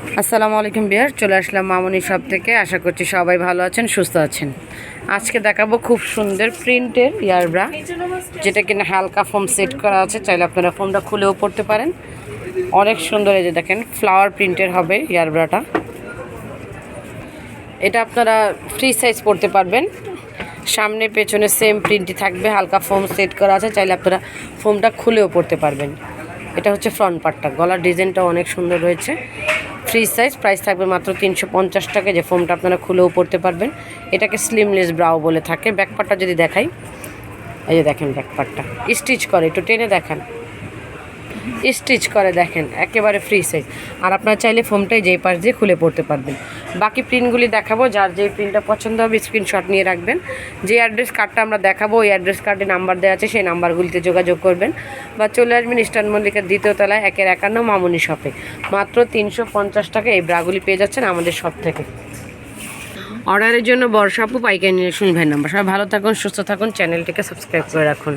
আসসালামু আলাইকুম বিহার চলে আসলাম মামনি সব থেকে। আশা করছি সবাই ভালো আছেন, সুস্থ আছেন। আজকে দেখাবো খুব সুন্দর প্রিন্টের ইয়ারব্রা যেটা কিনা হালকা ফোম সেট করা আছে, চাইলে আপনারা ফোমটা খুলেও পড়তে পারেন। অনেক সুন্দর এই যে দেখেন ফ্লাওয়ার প্রিন্টের হবে ইয়ারব্রাটা এটা আপনারা ফ্রি সাইজ পড়তে পারবেন। সামনে, পেছনে সেম প্রিন্টই থাকবে, হালকা ফোম সেট করা আছে, চাইলে আপনারা ফোমটা খুলেও পড়তে পারবেন। এটা হচ্ছে ফ্রন্ট পার্টটা গলার ডিজাইনটা অনেক সুন্দর রয়েছে। ফ্রি সাইজ প্রাইস থাকবে মাত্র তিনশো পঞ্চাশ টাকা। যে ফোমটা আপনারা খুলেও পড়তে পারবেন। এটাকে স্লিমলেস ব্রাও বলে থাকে। ব্যাক পার্টটা যদি দেখাই, এই যে দেখেন ব্যাক পার্টটা স্টিচ করে, একটু টেনে দেখান। স্টিচ করে দেখেন, একেবারে ফ্রি সাইজ আর আপনারা চাইলে ফোমটাই যেই পাশ দিয়ে খুলে পড়তে পারবেন। বাকি প্রিন্টগুলি দেখাবো, যার যেই প্রিন্টটা পছন্দ হবে স্ক্রিনশট নিয়ে রাখবেন। যে অ্যাড্রেস কার্ডটা আমরা দেখাবো, ওই অ্যাড্রেস কার্ডে নাম্বার দেওয়া আছে, সেই নাম্বারগুলিতে যোগাযোগ করবেন। বা চলে আসবেন ইস্টার্ন মল্লিকের দ্বিতীয় তলায়, একের একান্ন মামুনি শপে মাত্র তিনশো পঞ্চাশ টাকা এই ব্রাগুলি পেয়ে যাচ্ছেন আমাদের শপ থেকে। অর্ডারের জন্য বর্ষাপু পাইকারি নিয়ে শুনবেন নাম্বার সবাই ভালো থাকুন, সুস্থ থাকুন চ্যানেলটিকে সাবস্ক্রাইব করে রাখুন।